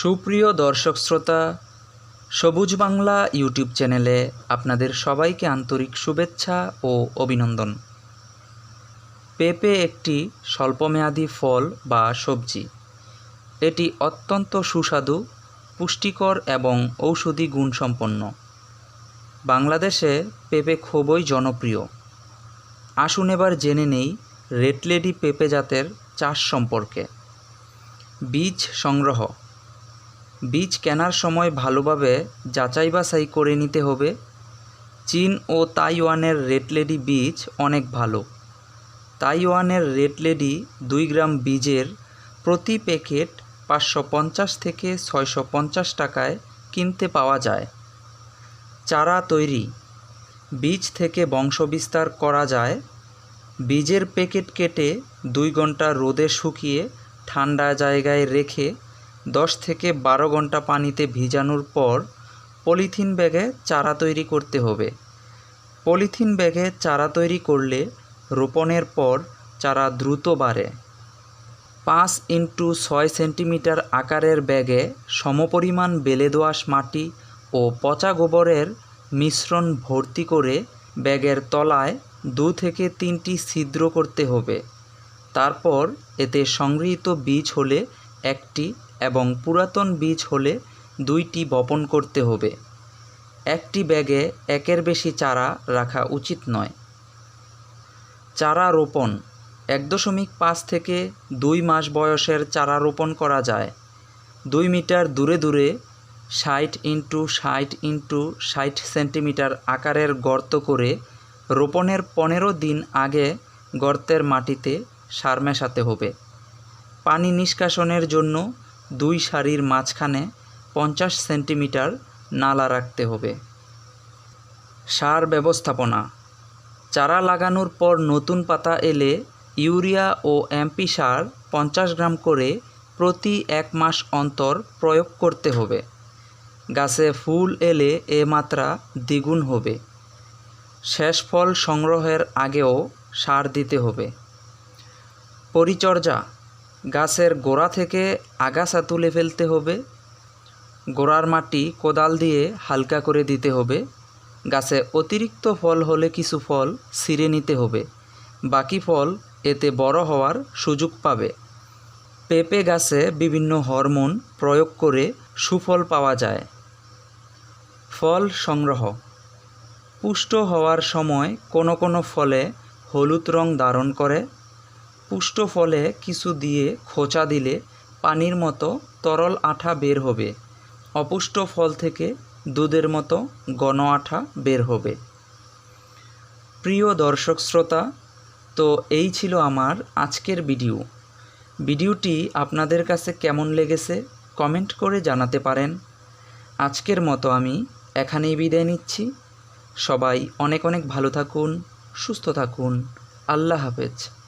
সুপ্রিয় দর্শক শ্রোতা, সবুজ বাংলা ইউটিউব চ্যানেলে আপনাদের সবাইকে আন্তরিক শুভেচ্ছা ও অভিনন্দন। পেঁপে একটি স্বল্পমেয়াদী ফল বা সবজি। এটি অত্যন্ত সুস্বাদু, পুষ্টিকর এবং ঔষধি গুণসম্পন্ন। বাংলাদেশে পেঁপে খুবই জনপ্রিয়। আসুন এবার জেনে নেই রেড লেডি পেঁপে জাতের চাষ সম্পর্কে। বীজ সংগ্রহ বীজ কেনার সময় ভালোভাবে যাচাই বাছাই করে নিতে হবে। চীন ও তাইওয়ানের রেড লেডি বীজ অনেক ভালো। তাইওয়ানের রেড লেডি দুই গ্রাম বীজের প্রতি প্যাকেট পাঁচশো পঞ্চাশ থেকে ছয়শো পঞ্চাশ টাকায় কিনতে পাওয়া যায়। চারা তৈরি। বীজ থেকে বংশবিস্তার করা যায়। বীজের প্যাকেট কেটে দুই ঘণ্টা রোদে শুকিয়ে ঠান্ডা জায়গায় রেখে দশ থেকে বারো ঘণ্টা পানিতে ভিজানোর পর পলিথিন ব্যাগে চারা তৈরি করতে হবে। পলিথিন ব্যাগে চারা তৈরি করলে রোপণের পর চারা দ্রুত বাড়ে। পাঁচ ইন্টু ছয় সেন্টিমিটার আকারের ব্যাগে সমপরিমাণ বেলে দোআঁশ মাটি ও পচা গোবরের মিশ্রণ ভর্তি করে ব্যাগের তলায় দু থেকে তিনটি ছিদ্র করতে হবে। তারপর এতে সংগৃহীত বীজ হলে একটি এবং পুরাতন বীজ হলে দুইটি বপন করতে হবে। একটি ব্যাগে একের বেশি চারা রাখা উচিত নয়। চারা রোপণ। এক দশমিক পাঁচ থেকে দুই মাস বয়সের চারা রোপণ করা যায়। দুই মিটার দূরে দূরে ষাট ইন্টু ষাট ইন্টু ষাট সেন্টিমিটার আকারের গর্ত করে রোপণের পনেরো দিন আগে গর্তের মাটিতে সার মেশাতে হবে। পানি নিষ্কাশনের জন্য দুই সারির মাঝখানে পঞ্চাশ সেন্টিমিটার নালা রাখতে হবে। সার ব্যবস্থাপনা। চারা লাগানোর পর নতুন পাতা এলে ইউরিয়া ও এমপি সার পঞ্চাশ গ্রাম করে প্রতি এক মাস অন্তর প্রয়োগ করতে হবে। গাছে ফুল এলে এ মাত্রা দ্বিগুণ হবে। শেষ ফল সংগ্রহের আগেও সার দিতে হবে। পরিচর্যা। গাছের গোড়া থেকে আগাছা তুলে ফেলতে হবে। গোড়ার মাটি কোদাল দিয়ে হালকা করে দিতে হবে। গাছে অতিরিক্ত ফল হলে কিছু ফল ছিঁড়ে নিতে হবে। বাকি ফল এতে বড় হওয়ার সুযোগ পাবে। পেঁপে গাছে বিভিন্ন হরমোন প্রয়োগ করে সুফল পাওয়া যায়। ফল সংগ্রহ। পুষ্ট হওয়ার সময় কোনো কোনো ফলে হলুদ রং ধারণ করে। পুষ্ট ফলে কিছু দিয়ে খোঁচা দিলে পানির মতো তরল আঠা বের হবে। অপুষ্ট ফল থেকে দুধের মতো গণ আঠা বের হবে। প্রিয় দর্শক শ্রোতা, তো এই ছিল আমার আজকের ভিডিও। ভিডিওটি আপনাদের কাছে কেমন লেগেছে কমেন্ট করে জানাতে পারেন। আজকের মতো আমি এখানেই বিদায় নিচ্ছি। সবাই অনেক অনেক ভালো থাকুন, সুস্থ থাকুন। আল্লাহ হাফেজ।